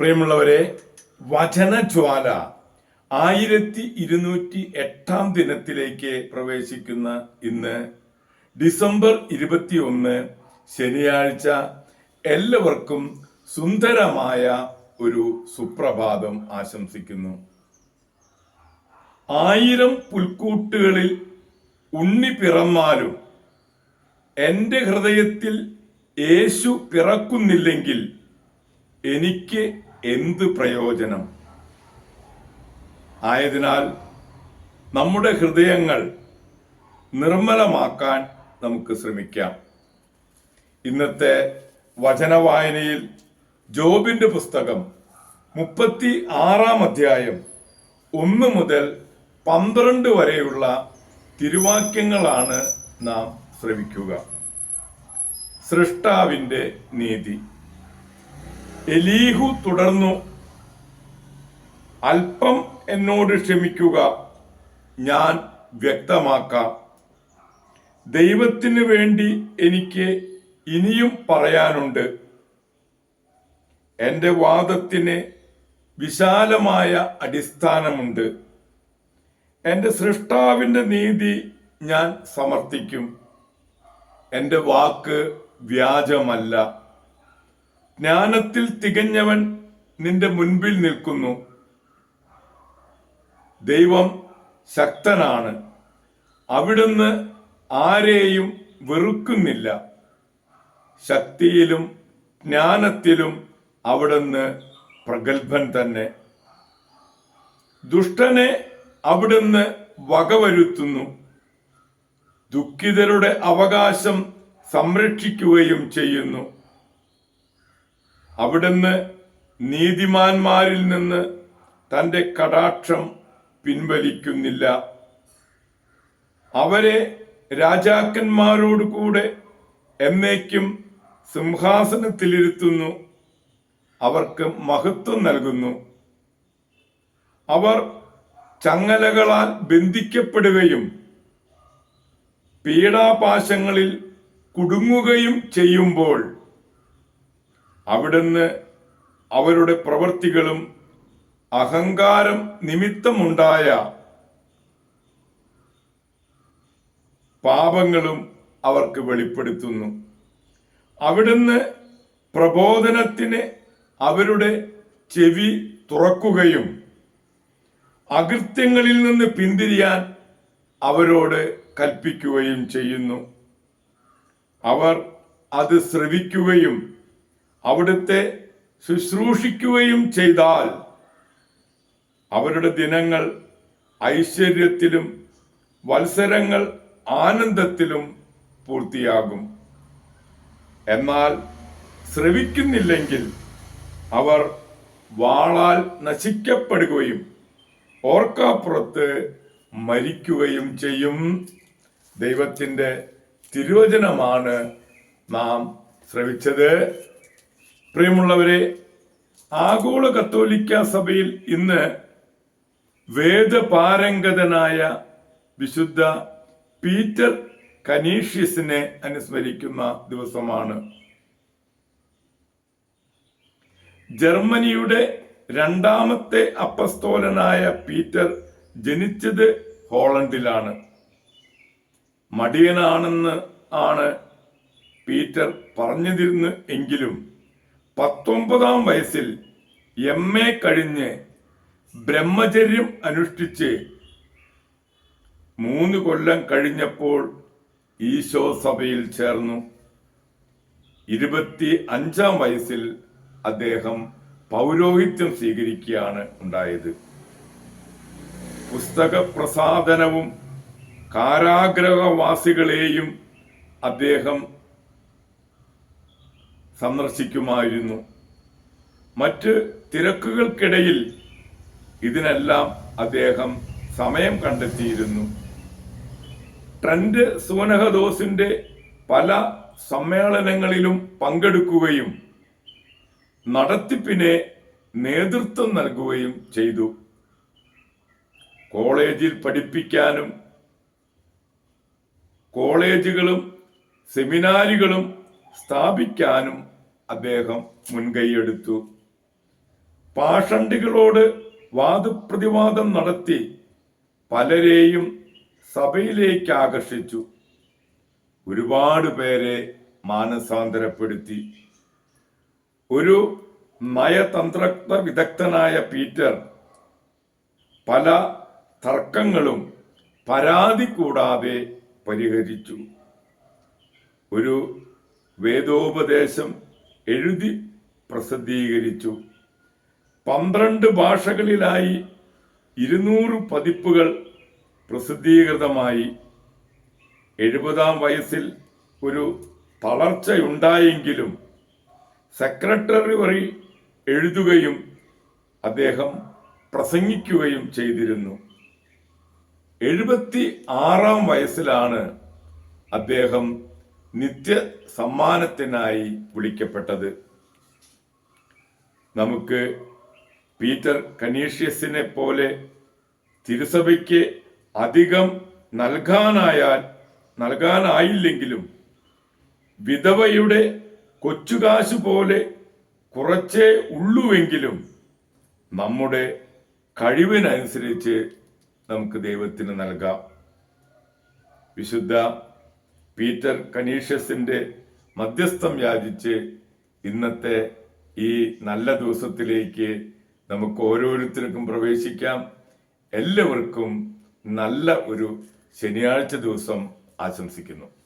പ്രിയമുള്ളവരെ വചനജ്വാല ആയിരത്തി ഇരുന്നൂറ്റി എട്ടാം ദിനത്തിലേക്ക് പ്രവേശിക്കുന്ന ഇന്ന് ഡിസംബർ ഇരുപത്തി ഒന്ന് ശനിയാഴ്ച എല്ലാവർക്കും സുന്ദരമായ ഒരു സുപ്രഭാതം ആശംസിക്കുന്നു. ആയിരം പുൽക്കൂട്ടുകളിൽ ഉണ്ണി പിറന്നാലും എന്റെ ഹൃദയത്തിൽ യേശു പിറക്കുന്നില്ലെങ്കിൽ എനിക്ക് എന്ത് പ്രയോജനം? ആയതിനാൽ നമ്മുടെ ഹൃദയങ്ങൾ നിർമ്മലമാക്കാൻ നമുക്ക് ശ്രമിക്കാം. ഇന്നത്തെ വചനവായനയിൽ ജോബിന്റെ പുസ്തകം മുപ്പത്തി ആറാം അധ്യായം ഒന്ന് മുതൽ പന്ത്രണ്ട് വരെയുള്ള തിരുവാക്യങ്ങളാണ് നാം ശ്രമിക്കുക സൃഷ്ടാവിന്റെ നീതി. എലീഹു തുടർന്നു അല്പം എന്നോട് ക്ഷമിക്കുക ഞാൻ വ്യക്തമാക്കാം. ദൈവത്തിന് വേണ്ടി എനിക്ക് ഇനിയും പറയാനുണ്ട്. എന്റെ വാദത്തിന് വിശാലമായ അടിസ്ഥാനമുണ്ട്. എന്റെ സൃഷ്ടാവിന്റെ നീതി ഞാൻ സമർത്ഥിക്കും. എന്റെ വാക്ക് വ്യാജമല്ല. ജ്ഞാനത്തിൽ തികഞ്ഞവൻ നിന്റെ മുൻപിൽ നിൽക്കുന്നു. ദൈവം ശക്തനാണ്. അവിടുന്ന് ആരെയും വെറുക്കുന്നില്ല. ശക്തിയിലും ജ്ഞാനത്തിലും അവിടുന്ന് പ്രഗത്ഭൻ തന്നെ. ദുഷ്ടനെ അവിടുന്ന് വകവരുത്തുന്നു. ദുഃഖിതരുടെ അവകാശം സംരക്ഷിക്കുകയും ചെയ്യുന്നു. അവിടുന്ന് നീതിമാന്മാരിൽ നിന്ന് തന്റെ കടാക്ഷം പിൻവലിക്കുന്നില്ല. അവരെ രാജാക്കന്മാരോട് കൂടെ എന്നേക്കും സിംഹാസനത്തിലിരുത്തുന്നു. അവർക്ക് മഹത്വം നൽകുന്നു. അവർ ചങ്ങലകളാൽ ബന്ധിക്കപ്പെടുകയും പീഡാപാശങ്ങളിൽ കുടുങ്ങുകയും ചെയ്യുമ്പോൾ അവിടുന്ന് അവരുടെ പ്രവൃത്തികളും അഹങ്കാരം നിമിത്തമുണ്ടായ പാപങ്ങളും അവർക്ക് വെളിപ്പെടുത്തുന്നു. അവിടുന്ന് പ്രബോധനത്തിന് അവരുടെ ചെവി തുറക്കുകയും അകൃത്യങ്ങളിൽ നിന്ന് പിന്തിരിയാൻ അവരോട് കൽപ്പിക്കുകയും ചെയ്യുന്നു. അവർ അത് ശ്രവിക്കുകയും അവിടുത്തെ ശുശ്രൂഷിക്കുകയും ചെയ്താൽ അവരുടെ ദിനങ്ങൾ ഐശ്വര്യത്തിലും വത്സരങ്ങൾ ആനന്ദത്തിലും പൂർത്തിയാകും. എന്നാൽ ശ്രവിക്കുന്നില്ലെങ്കിൽ അവർ വാളാൽ നശിക്കപ്പെടുകയും ഓർക്കാപ്പുറത്ത് മരിക്കുകയും ചെയ്യും. ദൈവത്തിന്റെ തിരുവചനമാണ് നാം ശ്രവിച്ചത്. പ്രിയമുള്ളവരെ ആഗോള കത്തോലിക്ക സഭയിൽ ഇന്ന് വേദപാരംഗതനായ വിശുദ്ധ പീറ്റർ കനീഷ്യസിനെ അനുസ്മരിക്കുന്ന ദിവസമാണ്. ജർമ്മനിയുടെ രണ്ടാമത്തെ അപ്പസ്തോലനായ പീറ്റർ ജനിച്ചത് ഹോളണ്ടിലാണ്. മടിയനാണെന്ന് ആണ് പീറ്റർ പറഞ്ഞിരുന്നു എങ്കിലും പത്തൊമ്പതാം വയസ്സിൽ എം എ കഴിഞ്ഞ് ബ്രഹ്മചര്യം അനുഷ്ഠിച്ച് മൂന്ന് കൊല്ലം കഴിഞ്ഞപ്പോൾ ഈശോ സഭയിൽ ചേർന്നു. ഇരുപത്തി അഞ്ചാം വയസ്സിൽ അദ്ദേഹം പൗരോഹിത്യം സ്വീകരിക്കുകയാണ് ഉണ്ടായത്. പുസ്തക പ്രസാദനവും കാരാഗ്രഹവാസികളെയും അദ്ദേഹം സന്ദർശിക്കുമായിരുന്നു. മറ്റ് തിരക്കുകൾക്കിടയിൽ ഇതിനെല്ലാം അദ്ദേഹം സമയം കണ്ടെത്തിയിരുന്നു. ട്രെൻഡ് സുവനഹദോസിന്റെ പല സമ്മേളനങ്ങളിലും പങ്കെടുക്കുകയും നടത്തിപ്പിനെ നേതൃത്വം നൽകുകയും ചെയ്തു. കോളേജിൽ പഠിപ്പിക്കാനും കോളേജുകളും സെമിനാരുകളും സ്ഥാപിക്കാനും അദ്ദേഹം മുൻകൈയെടുത്തു. പാഷണ്ടികളോട് വാദപ്രതിവാദം നടത്തി പലരെയും സഭയിലേക്ക് ആകർഷിച്ചു ഒരുപാട് പേരെ മാനസാന്തരപ്പെടുത്തി. ഒരു നയതന്ത്ര വിദഗ്ധനായ പീറ്റർ പല തർക്കങ്ങളും പരാതി കൂടാതെ പരിഹരിച്ചു. ഒരു വേദോപദേശം എഴുതി പ്രസിദ്ധീകരിച്ചു. പന്ത്രണ്ട് ഭാഷകളിലായി ഇരുന്നൂറ് പതിപ്പുകൾ പ്രസിദ്ധീകൃതമായി. എഴുപതാം വയസ്സിൽ ഒരു തളർച്ചയുണ്ടായെങ്കിലും സെക്രട്ടറി വഴി എഴുതുകയും അദ്ദേഹം പ്രസംഗിക്കുകയും ചെയ്തിരുന്നു. എഴുപത്തി ആറാം വയസ്സിലാണ് അദ്ദേഹം നിത്യ സമ്മാനത്തിനായി വിളിക്കപ്പെട്ടത് നമുക്ക് പീറ്റർ കനീഷ്യസിനെ പോലെ തിരുസഭയ്ക്ക് അധികം നൽകാനായാൽ നൽകാനായില്ലെങ്കിലും വിധവയുടെ കൊച്ചുകാശ് പോലെ കുറച്ചേ ഉള്ളുവെങ്കിലും നമ്മുടെ കഴിവിനനുസരിച്ച് നമുക്ക് ദൈവത്തിന് നൽകാം. വിശുദ്ധ പീറ്റർ കനീഷ്യസിന്റെ മധ്യസ്ഥം യാചിച്ച് ഇന്നത്തെ ഈ നല്ല ദിവസത്തിലേക്ക് നമുക്ക് ഓരോരുത്തർക്കും പ്രവേശിക്കാം. എല്ലാവർക്കും നല്ല ഒരു ശനിയാഴ്ച ദിവസം ആശംസിക്കുന്നു.